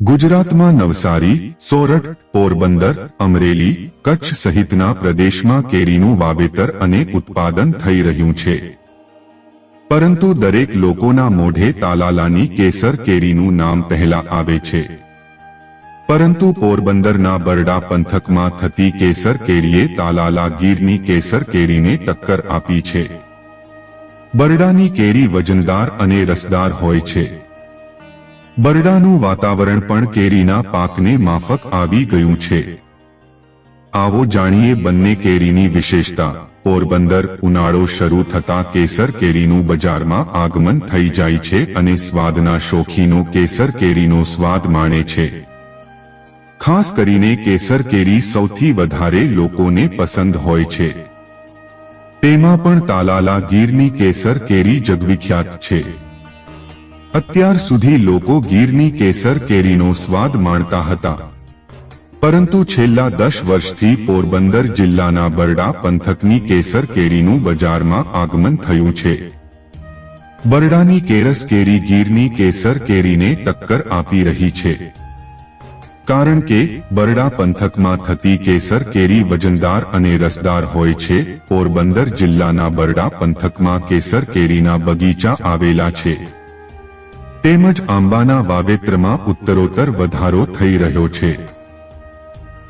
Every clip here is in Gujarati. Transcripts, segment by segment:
ગુજરાતમાં નવસારી, સોરઠ, પોરબંદર, અમરેલી, કચ્છ સહિતના પ્રદેશમાં કેરીનું વાવેતર અને ઉત્પાદન થઈ રહ્યું છે. પરંતુ દરેક લોકોના મોઢે તાલાલાની કેસર કેરીનું નામ પહેલા આવે છે. પરંતુ પોરબંદરના બરડા પંથકમાં થતી કેસર કેરીએ તાલાલા ગીરની કેસર કેરીને ટક્કર આપી છે. બરડાની કેરી વજનદાર અને રસદાર હોય છે. બરડાનું વાતાવરણ પણ કેરીના પાકને માફક આવી ગયું છે. આવો જાણીએ બંને કેરીની વિશેષતા. પોરબંદર ઉનાળો શરૂ થતા કેસર કેરીનું બજારમાં આગમન થઈ જાય છે અને સ્વાદના શોખીનો કેસર કેરીનો સ્વાદ માણે છે. ખાસ કરીને કેસર કેરી સૌથી વધારે લોકોને પસંદ હોય છે. તેમાં પણ તાલાલા ગીરની કેસર કેરી જગવિખ્યાત છે. અત્યાર સુધી લોકો ગીરની કેસર કેરીનો સ્વાદ માણતા હતા. પરંતુ છેલ્લા દસ વર્ષથી પોરબંદર જિલ્લાના બરડા પંથકની કેસર કેરીનું બજારમાં આગમન થયું છે. બરડાની કેરસ કેરી ગીરની કેસર કેરીને ટક્કર આપી રહી છે. કારણ કે બરડા પંથકમાં થતી કેસર કેરી વજનદાર અને રસદાર હોય છે, પોરબંદર જિલ્લાના બરડા પંથકમાં કેસર કેરીના બગીચા આવેલા છે. તેમજ આંબાના વાવેતરમાં ઉત્તરોત્તર વધારો થઈ રહ્યો છે.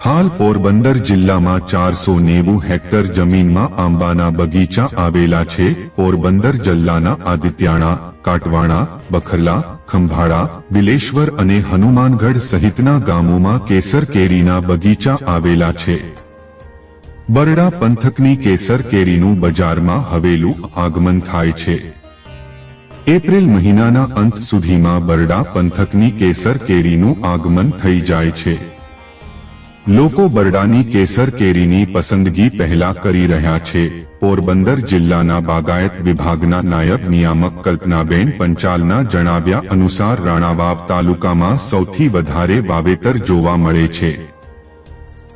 હાલ પોરબંદર જિલ્લામાં ચારસો નેવું હેક્ટર જમીનમાં આંબાના બગીચા આવેલા છે. પોરબંદર જિલ્લાના આદિત્યાણા, કાટવાણા, બખરલા, ખંભાળા, બિલેશ્વર અને હનુમાનગઢ સહિતના ગામોમાં કેસર કેરીના બગીચા આવેલા છે. બરડા પંથકની કેસર કેરીનું બજારમાં હવેલું આગમન થાય છે. એપ્રિલ મહિનાના અંત સુધીમાં બરડા પંથકની કેસર કેરીનું આગમન થઈ જાય છે. લોકો બરડાની કેસર કેરીની પસંદગી પહેલા કરી રહ્યા છે. પોરબંદર જિલ્લાના બાગાયત વિભાગના નાયબ નિયામક કલ્પનાબેન પંચાલના જણાવ્યા અનુસાર રાણાવાવ તાલુકામાં સૌથી વધારે વાવેતર જોવા મળે છે.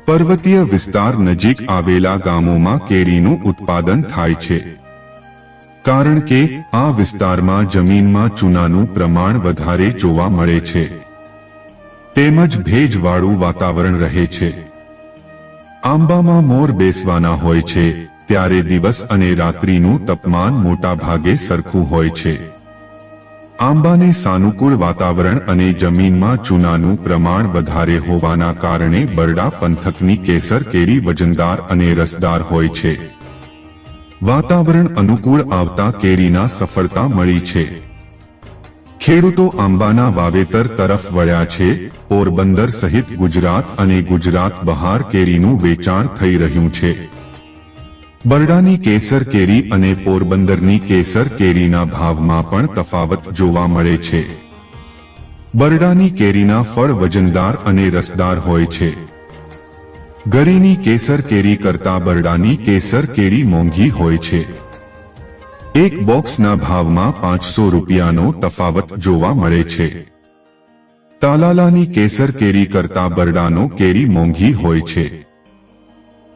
પર્વતીય વિસ્તાર નજીક આવેલા ગામોમાં કેરીનું ઉત્પાદન થાય છે. કારણ કે આ વિસ્તારમાં જમીનમાં ચૂનાનું પ્રમાણ વધારે જોવા મળે છે. તેમજ ભેજવાળું વાતાવરણ રહે છે. આંબામાં મોર બેસવાના હોય છે, ત્યારે દિવસ અને રાત્રિનું તાપમાન મોટા ભાગે સરખું હોય છે. આંબાને સાનુકૂળ વાતાવરણ અને જમીનમાં ચૂનાનું પ્રમાણ વધારે હોવાના કારણે બરડા પંથકની કેસર કેરી વજનદાર અને રસદાર હોય છે. વાતાવરણ અનુકૂળ આવતા કેરીના સફળતા મળી છે. ખેડૂતો આંબાના વાવેતર તરફ વળ્યા છે. પોરબંદર સહિત ગુજરાત અને ગુજરાત બહાર કેરીનું વેચાણ થઈ રહ્યું છે. બરડાની કેસર કેરી અને પોરબંદરની કેસર કેરીના ભાવમાં પણ તફાવત જોવા મળે છે. બરડાની કેરીના ફળ વજનદાર અને રસદાર હોય છે. ગરીની કેસર કેરી કરતા બરડાની કેસર કેરી મોંઘી હોય છે. એક બોક્સના ભાવમાં પાંચસો રૂપિયાનો તફાવત જોવા મળે છે. તાલાલાની કેસર કેરી કરતા બરડાનો કેરી મોંઘી હોય છે.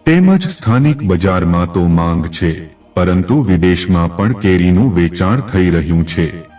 તેમજ સ્થાનિક બજારમાં તો માંગ છે, પરંતુ વિદેશમાં પણ કેરીનું વેચાણ થઈ રહ્યું છે.